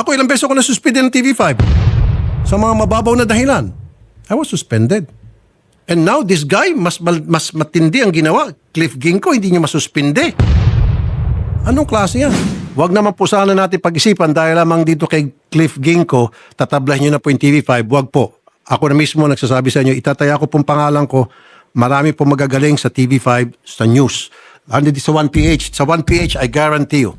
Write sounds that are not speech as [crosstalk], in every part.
Ako ilang beses ako nasuspended ng TV5 sa mga mababaw na dahilan. I was suspended. And now this guy, mas, mas matindi ang ginawa. Cliff Ginko, hindi niya masuspinde. Anong klase yan? Huwag naman po sana natin pag-isipan dahil lamang dito kay Cliff Ginko, tatablahin niyo na po yung TV5. Huwag po. Ako na mismo nagsasabi sa inyo, itataya ko pong pangalan ko. Marami po magagaling sa TV5, sa news. Ano sa 1PH? Sa 1PH, I guarantee you.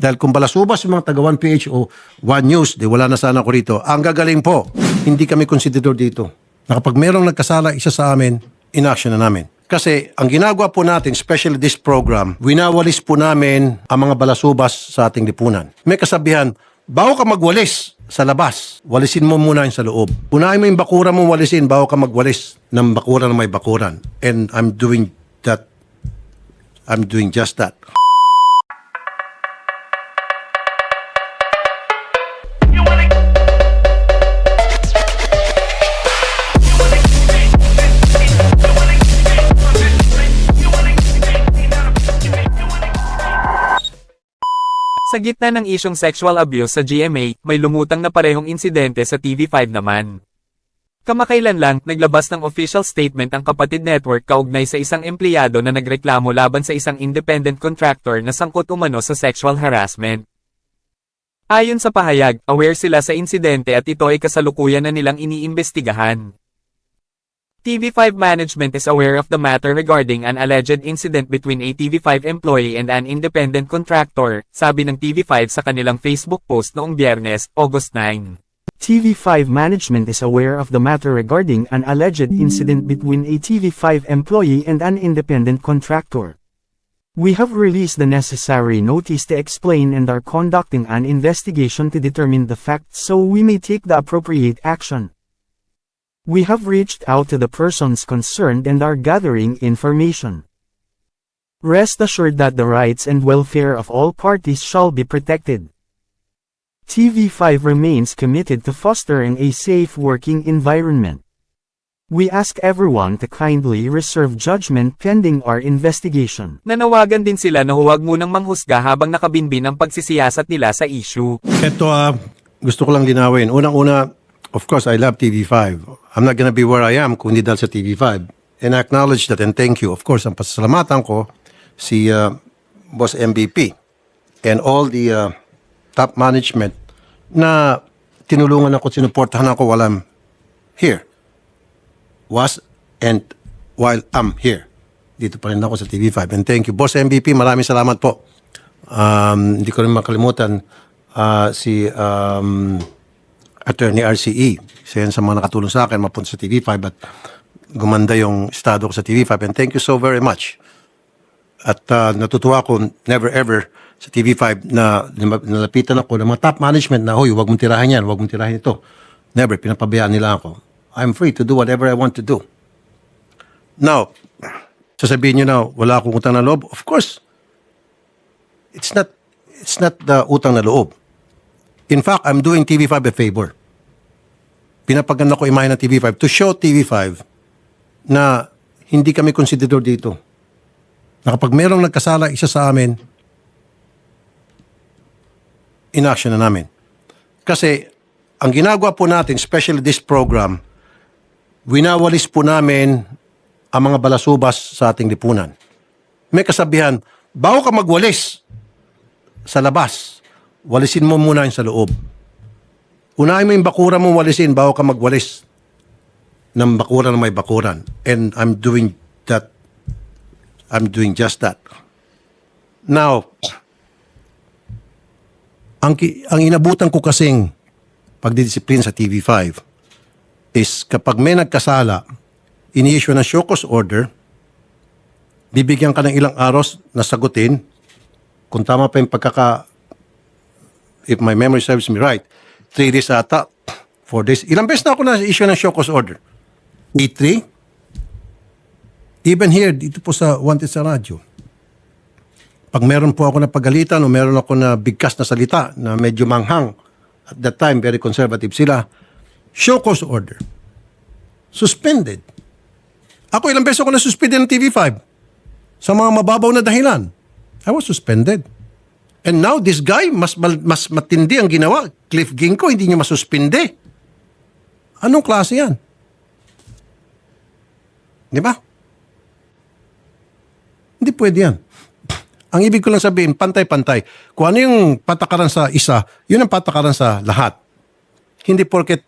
Dahil kung balasubas yung mga taga 1PH o 1 News, di wala na sana ako rito. Ang gagaling po, hindi kami konsididor dito. Na kapag merong nagkasala isa sa amin, inaction na namin. Kasi ang ginagawa po natin, especially this program, winawalis po namin ang mga balasubas sa ating lipunan. May kasabihan, bago ka magwalis sa labas, walisin mo muna yung sa loob. Unahin mo yung bakuran mo walisin bago ka magwalis ng bakuran na may bakuran. And I'm doing that. I'm doing just that. Gitna ng isyong sexual abuse sa GMA, may lumutang na parehong insidente sa TV5 naman. Kamakailan lang, naglabas ng official statement ang Kapatid Network kaugnay sa isang empleyado na nagreklamo laban sa isang independent contractor na sangkot umano sa sexual harassment. Ayon sa pahayag, aware sila sa insidente at ito ay kasalukuyan na nilang iniimbestigahan. TV5 management is aware of the matter regarding an alleged incident between a TV5 employee and an independent contractor, sabi ng TV5 sa kanilang Facebook post noong Biyernes, August 9. TV5 management is aware of the matter regarding an alleged incident between a TV5 employee and an independent contractor. We have released the necessary notice to explain and are conducting an investigation to determine the facts so we may take the appropriate action. We have reached out to the persons concerned and are gathering information. Rest assured that the rights and welfare of all parties shall be protected. TV5 remains committed to fostering a safe working environment. We ask everyone to kindly reserve judgment pending our investigation. Nanawagan din sila na huwag munang manghusga habang nakabinbin ang pagsisiyasat nila sa issue. Ito, ah, gusto ko lang linawin. Unang-una, of course, I love TV5. I'm not gonna be where I am kung hindi dahil sa TV5. And I acknowledge that and thank you. Of course, ang pasasalamatan ko si ah, Boss MVP and all the ah, top management na tinulungan ako, sinuportahan ako while I'm here. Was and while I'm here. Dito pa rin ako sa TV5. And thank you. Boss MVP, maraming salamat po. Um, hindi ko rin makalimutan ah, si um, Attorney RCE. Isa yan sa mga nakatulong sa akin mapunta sa TV5 at gumanda yung estado ko sa TV5. And thank you so very much. At ah, natutuwa ako never ever sa TV5 na nalapitan ako ng mga top management na, hoy, huwag mong tirahan yan, huwag mong tirahan ito. Never, pinapabayaan nila ako. I'm free to do whatever I want to do. Now, sasabihin nyo na, wala akong utang na loob. Of course, it's not, it's not the utang na loob. In fact, I'm doing TV5 a favor. Pinapaganda ko imahe ng TV5 to show TV5 na hindi kami konsididor dito. Na kapag merong nagkasala isa sa amin, inaction na namin. Kasi ang ginagawa po natin, especially this program, winawalis po namin ang mga balasubas sa ating lipunan. May kasabihan, bago ka magwalis sa labas, walisin mo muna yung sa loob. Unahin mo yung bakuran mo walisin bago ka magwalis ng bakuran na may bakuran. And I'm doing that. I'm doing just that. Now, ang, ang inabutan ko kasing pagdidisiplin sa TV5 is kapag may nagkasala, ini-issue ng show cause order, bibigyan ka ng ilang aros na sagutin kung tama pa yung pagkaka if my memory serves me right, three days ata, four days. Ilang beses na ako na-issue ng show cause order? E3? Even here, dito po sa Wanted sa radyo. Pag meron po ako na pagalitan o meron ako na bigkas na salita na medyo manghang, at that time, very conservative sila, show cause order. Suspended. Ako ilang beses ako na-suspended ng TV5 sa mga mababaw na dahilan. I was suspended. And now this guy, mas, mas matindi ang ginawa. Cliff Ginko, hindi niyo masuspinde. Anong klase yan? Di ba? Hindi pwede yan. Ang ibig ko lang sabihin, pantay-pantay. Kung ano yung patakaran sa isa, yun ang patakaran sa lahat. Hindi porket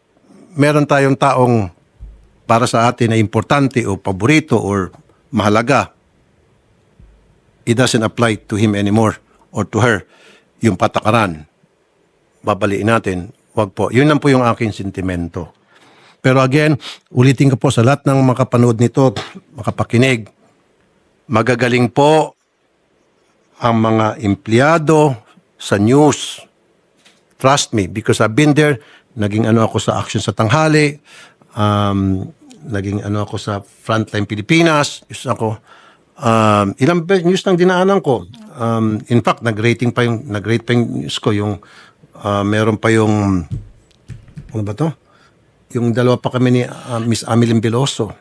meron tayong taong para sa atin na importante o paborito or mahalaga, it doesn't apply to him anymore or to her yung patakaran. Babaliin natin. Wag po. Yun lang po yung aking sentimento. Pero again, ulitin ko po sa lahat ng makapanood nito, makapakinig, magagaling po ang mga empleyado sa news. Trust me, because I've been there, naging ano ako sa action sa tanghali, um, naging ano ako sa Frontline Pilipinas, news ako. Um, ilang news nang dinaanan ko. Um, in fact, nag-rating pa yung, nag-rate pa yung news ko, yung uh, meron pa yung, ano ba to? Yung dalawa pa kami ni uh, Miss Ameline Veloso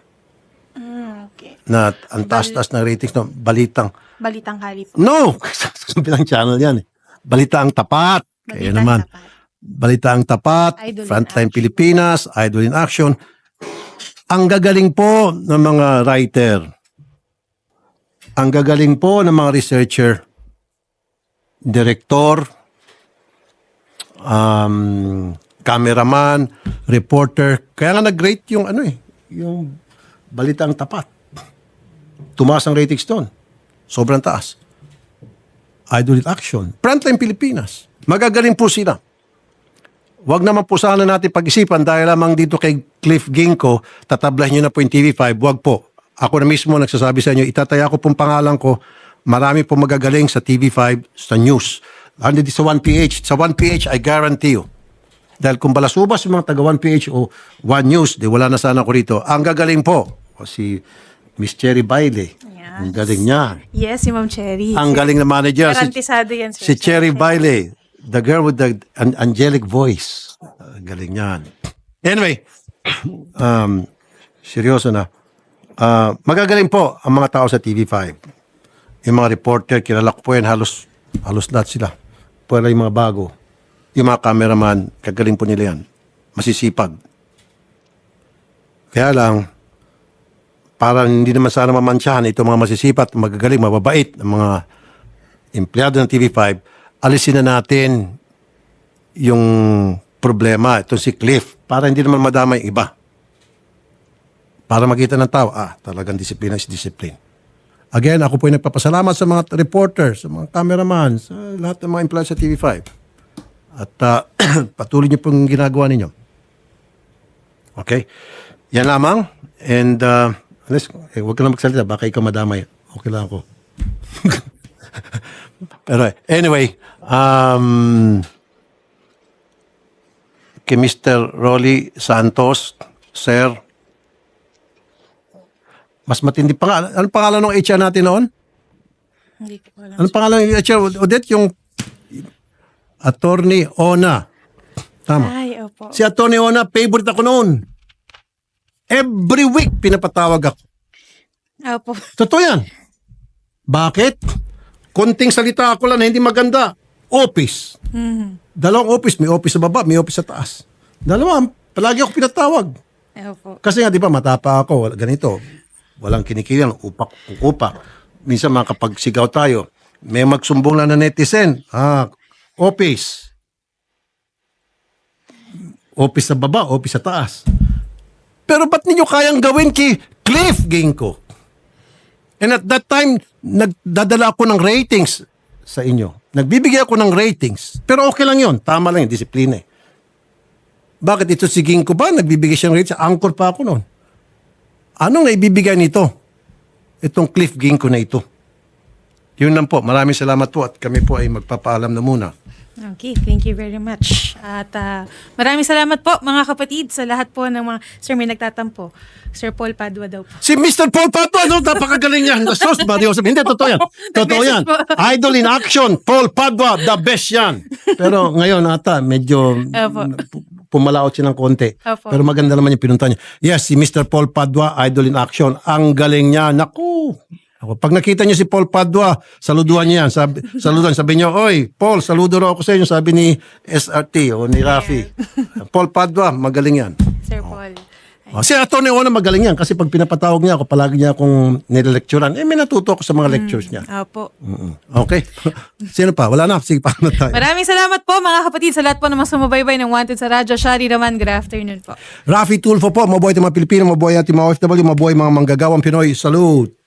Okay. na ang taas-taas na ratings no, balitang Balitang hali po. No! [laughs] Bilang channel yan eh. Balita ang tapat. Kaya Balitang naman. tapat. Balita ang tapat. Idol in Frontline Action. Pilipinas. Idol in Action. Ang gagaling po ng mga writer. Ang gagaling po ng mga researcher. Direktor. Um, cameraman. Reporter. Kaya nga nag-rate yung ano eh. Yung balita ang tapat. Tumaas ang ratings doon. Sobrang taas. Idol Action. Frontline Pilipinas. Magagaling po sila. Huwag naman po sana natin pag-isipan dahil lamang dito kay Cliff Ginko, tatablahin nyo na po yung TV5. Huwag po. Ako na mismo nagsasabi sa inyo, itataya ko pong pangalan ko, marami po magagaling sa TV5, sa news. Hindi sa 1PH. Sa 1PH, I guarantee you. Dahil kung balasubas yung mga taga 1PH o 1 News, di wala na sana ako rito. Ang gagaling po, o si Miss Cherry Baile. Yes. Ang galing niya. Yes, si Ma'am Cherry. Ang galing na manager. Garantisado yan, sir. si Cherry Baile. The girl with the an- angelic voice. Ang galing niyan. Anyway, [clears throat] um, seryoso na. Ah, magagaling po ang mga tao sa TV5. Yung mga reporter, kilala ko po yan, halos, halos lahat sila. Pero yung mga bago, yung mga cameraman, kagaling po nila yan. Masisipag. Kaya lang, para hindi naman sana mamansyahan itong mga masisipat, magagaling, mababait ng mga empleyado ng TV5, alisin na natin yung problema, itong si Cliff, para hindi naman madama yung iba. Para makita ng tao, ah, talagang disiplina is discipline. Again, ako po ay nagpapasalamat sa mga reporters, sa mga cameraman, sa lahat ng mga empleyado sa TV5. At ah, [clears throat] patuloy niyo pong ginagawa ninyo. Okay? Yan lamang. And, uh, alis, eh, huwag ka na magsalita. Baka ikaw madamay. Okay lang ako. [laughs] Pero anyway, um, kay Mr. Rolly Santos, Sir, mas matindi pa nga. Anong pangalan ng HR natin noon? Hindi ko alam. Anong pangalan ng HR? Odette, yung Attorney Ona. Tama. Ay, opo. Si Atty. Ona, favorite ako noon. Every week, pinapatawag ako. Opo. Totoo yan. Bakit? Konting salita ako lang na hindi maganda. Office. Dalawang office. May office sa baba, may office sa taas. Dalawa, palagi ako pinatawag. Opo. Kasi nga, di ba, matapa ako, wala- ganito. Walang kinikilang, upak, upak. Minsan makapagsigaw tayo. May magsumbong lang na netizen. Ah, office. Office sa baba, office sa taas. Pero ba't ninyo kayang gawin kay Cliff Ginko? And at that time, nagdadala ako ng ratings sa inyo. Nagbibigay ako ng ratings. Pero okay lang yon Tama lang yung disiplina eh. Bakit ito si Ginko ba? Nagbibigay siyang ratings. Anchor pa ako noon. Anong naibibigay nito? Itong Cliff Ginko na ito. Yun lang po. Maraming salamat po at kami po ay magpapaalam na muna. Okay, thank you very much. At ah, maraming salamat po mga kapatid sa lahat po ng mga... Sir, may nagtatampo. Sir Paul Padua daw po. Si Mr. Paul Pato, ano? Napakagaling yan. Sos, Mario. Hindi, totoo yan. [laughs] Totoo yan. po. Idol in action. Paul Padua, the best yan. Pero ngayon ata, medyo Opo. Pu- pumalaot siya ng konti. Opo. Pero maganda naman yung pinunta niya. Yes, si Mr. Paul Padua, Idol in action. Ang galing niya. Naku, Ako, pag nakita niyo si Paul Padua, saluduhan niyo yan. Sabi, [laughs] saluduhan, sabi niyo, Oy, Paul, saludo raw ako sa inyo. Sabi ni SRT o ni Rafi. Paul Padua, magaling yan. Sir Paul. Oh, si Atty. Ona magaling yan kasi pag pinapatawag niya ako, palagi niya akong nilelecturean. Eh, may natuto ako sa mga lectures niya. Opo. Mm-mm. Okay. [laughs] Sino pa? Wala na. Sige, [laughs] pa na tayo. Maraming salamat po mga kapatid sa lahat po ng mga sumubaybay ng Wanted sa Radyo. Shari naman, good afternoon po. Rafi Tulfo po, mabuhay tayo mga Pilipino, mabuhay natin mga OFW, mabuhay mga manggagawang Pinoy. Salute!